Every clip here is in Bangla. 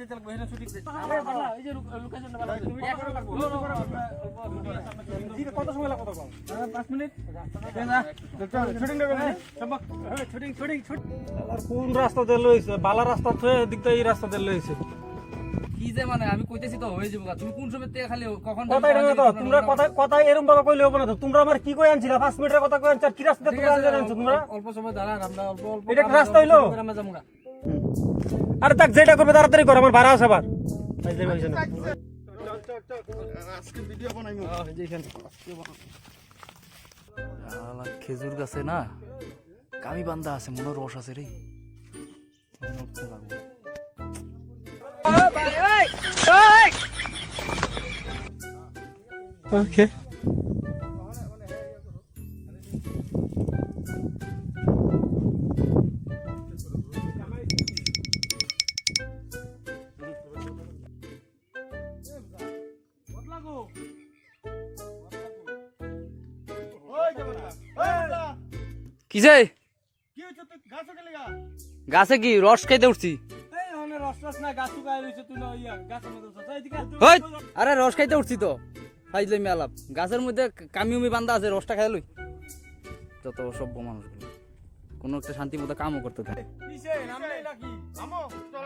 যেতে লাগবে এখানে শুটিং এই যে লোকেশনটা ভালো আছে এক করে লাগবে কত সময় লাগবে কত 5 মিনিট শুটিং শুটিং শুটিং আর কোন রাস্তা দিয়ে লইছে বালা রাস্তা থেকে দিক এই রাস্তা দিয়ে লইছে কি যে মানে আমি কইতেছি তো হয়ে যাব। তুমি কোন সময় থেকে খালি কখন কথাই না তো তোমরা কথা কথা এরকম ভাবে কইলে হবে না তো তোমরা আমার কি কই আনছিলা 5 মিনিটের কথা কই আনছ কি রাস্তা তোমরা আনছো তোমরা অল্প সময় দাঁড়ান আমরা অল্প অল্প এটা রাস্তা হইল? আমরা যাব গা। আরে তাক যেটা করবে তাড়াতাড়ি কর আমার ভাড়া আছে আবার। খেজুর গাছে না কামি বান্ধা আছে মনে রস আছে রে। মনে মধ্যে উঠছস। এইদিকে আয়, তুই- হই আরে রস খাইতে উঠছি তো খাইলে মেলাপ গাছের মধ্যে কামি উমি বান্ধা আছে রসটা খাই লই যত অসভ্য মানুষগুলো কোনো একটা শান্তি মতো কামও করতে থাকে কিসে নামলেই নাকি আমো চল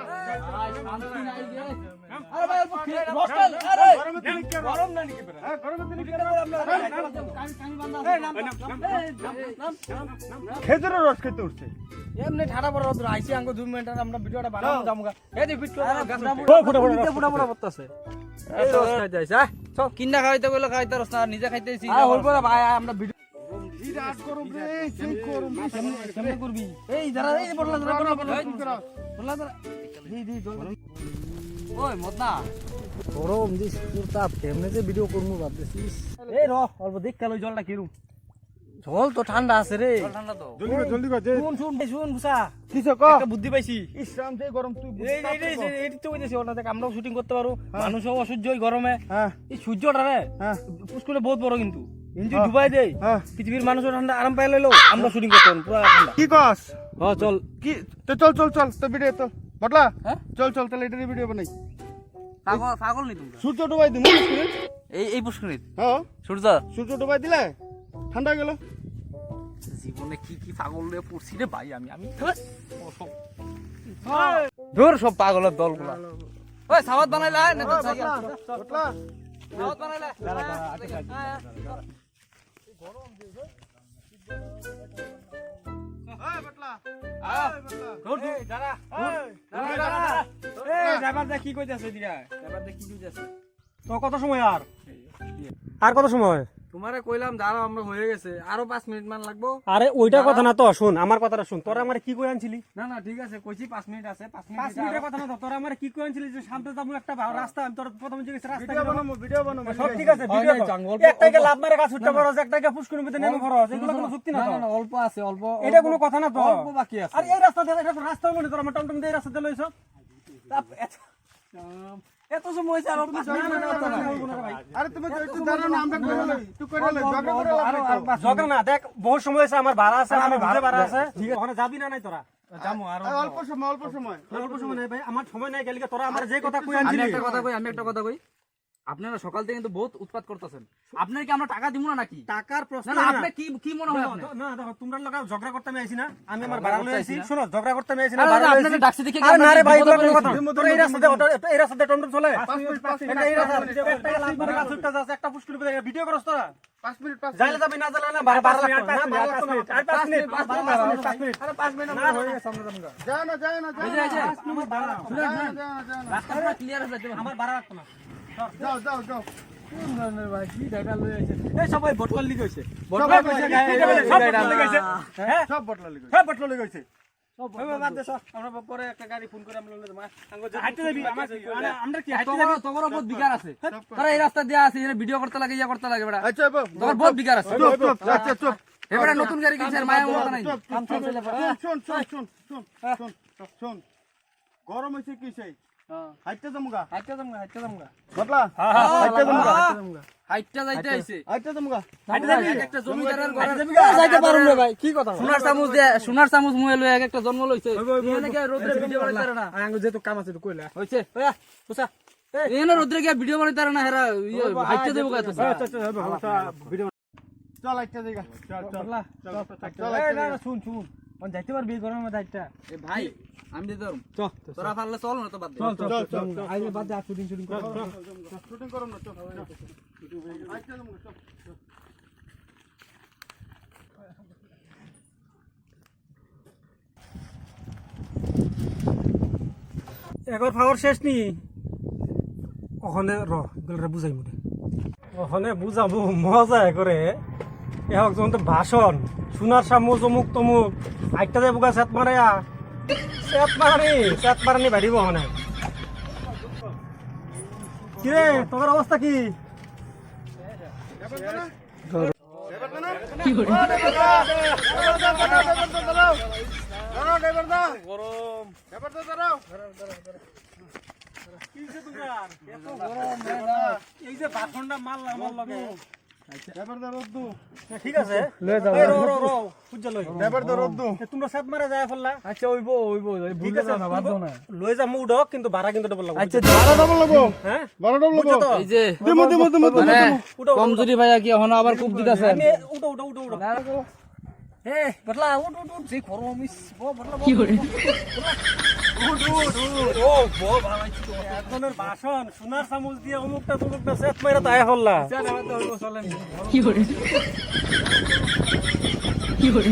আরে ভাই অল্প খেয়ে- খাই, আরে গরমে দিলি কে গরম না নাকি হ্যাঁ কে খেজুরের রস খেতে উঠছে এমনি ঠাড়া বড় রোদ আইছি আঙ্গো 2 মিনিট আমরা ভিডিওটা বানাবো যামুগা এই যে ভিডিও ফুটা ফুটা ফুটা ফুটা পড়তাছে এই রস খাইতে আইছে চল কিনা খাইতে গেলে খাইতে রস না নিজে খাইতেছি আয় হল পরে ভাই আমরা ভিডিও বিরাট গরম রে সেই গরম কেমনে করবি এই দাঁড়া এই বড়লা দাঁড়া বড়লা বড়লা বড়লা দাঁড়া দি দি ওই মদনা গরম দিস তোর তাপ কেমনে যে ভিডিও করমু ভাবতেছিস? এই র অল্প দেখ কালো জলটা কিরু জল তো ঠান্ডা আছে রে। জল ঠান্ডা তো। জলদি কর জলদি কর শুন শুন শুন বুসা কিসে ক। একটা বুদ্ধি পাইছি। ইসরাম যে গরম তুই এই এই এই এই তো কইতেছি ওটা দেখ আমরাও শুটিং করতে পারো মানুষও অসহ্য গরমে। হ্যাঁ। এই সূর্যটা রে হ্যাঁ। পুষ্করে বহুত বড় কিন্তু। ইঞ্জি হ্যাঁ। ডুবাই দেই হ্যাঁ। পৃথিবীর মানুষের ঠান্ডা আরাম পাই লইলো আমরা শুটিং করতে পারব পুরো ঠান্ডা। কি কস? হ চল। কি? তো চল চল চল তো ভিডিও তো বটলা? হ্যাঁ? চল চল তাহলে এটারই ভিডিও বানাই। পাগল পাগল নি তোমরা। সূর্য ডুবাই দিমু এই এই পুষ্করিত হ্যাঁ। সূর্য। সূর্য ডুবাই দিলে ঠান্ডা গেল। জীবনে কি কি পাগল নিয়ে পড়ছি রে ভাই আমি আমি ধর সব পাগলের দলগুলা। ওই সাবাত বানাইলা না তো সাবাত বানাইলা এই আর? আর কত সময়? তোমারে কইলাম দাঁড়াও আমরা হয়ে গেছে। আরও পাঁচ মিনিট মান লাগবো। আরে ওইটা কথা না তো শুন আমার কথাটা শুন। তোরা আমার কি কই আনছিলি? না না ঠিক আছে কইছি পাঁচ মিনিট আছে পাঁচ পাঁচ মিনিটের কথা না তো তোরা আমার কি কই আনছিলি যে সামনে যাব একটা ভা- রাস্তা আমি তোর প্রথমে জিজ্ঞেস রাস্তা ভিডিও বানাবো ভিডিও বানাবো সব ঠিক আছে। হয় ভিডিও জঙ্গল একটাকে লাভ মারে গাছ উঠতে খরচ একটাকে ফুসকুনির মধ্যে নেমে খরচ এগুলো কোনো যুক্তি না না তো। না না অল্প আছে অল্প এটা কোনো কথা না তো। অল্প বাকি আছে। আর এই রাস্তা দিয়ে এটা রাস্তা মনে তোর আমার টমটম দিয়ে রাস্তা দিয়ে লইছ। এত- সময় হয়েছে আর পাঁচ মিনিট না, না, না, বলব না রে ভাই। আরে তুমি একটু দাঁড়াও না আমরা করে লই তুই করে লই ঝগড়া করে লাভ নাই তো। না দেখ বহুত সময় আছে আমার ভাড়া আছে আমি বুঝে ভাড়া আছে। ঠিক আছে। ওখানে যাবি না নাই তোরা? আর অল্প সময় অল্প সময়। অল্প সময় নাই ভাই আমার সময় নাই গেলি তোরা আমার যে কথা কই আনছিলি? একটা কথা কই আমি একটা কথা কই। আপনারা সকাল থেকে কিন্তু বহুত উৎপাত করতেছেন। আপনার কি আমরা টাকা দিব না নাকি? টাকার প্রশ্ন না আপনি কি কি মনে হয় আপনার? না দেখো তোমরা লগা ঝগড়া করতে আমি আইছি না। আমি আমার লই আইছি। শোনো ঝগড়া করতে আমি আইছি না ভাড়া আপনাকে ডাকছি দেখে আরে না রে ভাই এগুলো কথা? এই রাস্তা দিয়ে এই রাস্তা দিয়ে টমটম চলে? এটা এই রাস্তা একটা গাছ উঠতে যাচ্ছে একটা পুষ্কুর উপরে ভিডিও করছ তোরা? পাঁচ মিনিট পাঁচ যাইলে যাবি না যাইলে না ভাড়া ভাড়া লাগতো না ভাড়া লাগতো আর 5 মিনিট 5 মিনিট 5 মিনিট আরে পাঁচ মিনিট না হয়ে আমরা যাব যায় না যায় না যে, যে, না। না যায় না। যায় না। রাস্তা পুরো ক্লিয়ার আছে দেখতে আমার ভাড়া লাগতো না। যাও যাও যাও সবাই বটলার লিখে হয়েছে বটলার সব বটলার লিখে সব বটলার লিখে হয়েছে ভিডিও করতে লাগে ইয়া করতে লাগে বহুত বিকার আছে এবারে নতুন গাড়ি কিনছেন মায়া মতো নাই শোন শোন শোন শোন শোন গরম হয়েছে কি সেই হাইটে জমুগা। হাইটটা যামগা হাইটটা যামগা বটলা হ্যাঁ হ্যাঁ হাইটে জমুগা। হাইটটা যামগা হাইটটা যাইতে আইছে। হাইটে জমুগা হাইটে যাবি এক একটা জমিদারের ঘরে যাইতে পারুম রে ভাই কি কথা? সোনার চামচ দিয়ে সোনার চামচ মুয়ে লয়ে এক একটা জন্ম লইছে। এখানে গিয়ে রোদ্রে ভিডিও বানাইতে পারে না। আঙ্গু যেহেতু কাম আছে তো কইলা। হইছে। ওয়া না হেরা ইয়ে, হাইটটা দেবো কত ভিডিও চল হাইটে জায়গা চল চল করলা চল এই না না শুন শুন। অন যাইতে পারবি গরমের মধ্যে হাইটটা? এ ভাই আমি দিতে পারব তোরা পারলে চল না তো বাদ চল চল চল, চল। চল, আইলে বাদ দে শুটিং শুটিং কর। শুটিং করুন না চল হাইটে জমুগা চল এগর ফাওয়ার শেষ নি? ওখানে র গলরে বুঝাই মুদে। ওখানে বুঝাবো মজা করে। এহক যখন তো ভাষণ সোনার চামচ অমুক তমুক আইটা যে বোকা চেত মারে চেত মারানি চেত মারানি বাঢ়িব ওখানে কিরে তোর অবস্থা কি? এই যে ভাষণটা মারলাম আমার লগে। ঠিক আছে। তোমরা সাত মারা যায় ফেললা। আচ্ছা ওইব ওইব ঠিক আছে লই যাম উডক কিন্তু ভাড়া কিন্তু ডবল লাগবে আচ্ছা বারো ডবল লাগবো হ্যাঁ? বারো ডবল লাগবো এই যে দিমু দিমু দিমু দিমু উঠো, উঠো, কমজুরি ভাইয়া কি এখন আবার খুব দিতেছেন? উঠো উঠো উঠো উঠো। এ বটলা উঠ উঠ উঠ সেই খরম মিস বটলা কি করে একজনের ভাষণ সোনার চামচ দিয়ে অমুকটা তমুকটা সেট মাইরা তাই হল্লা কি করে কি করে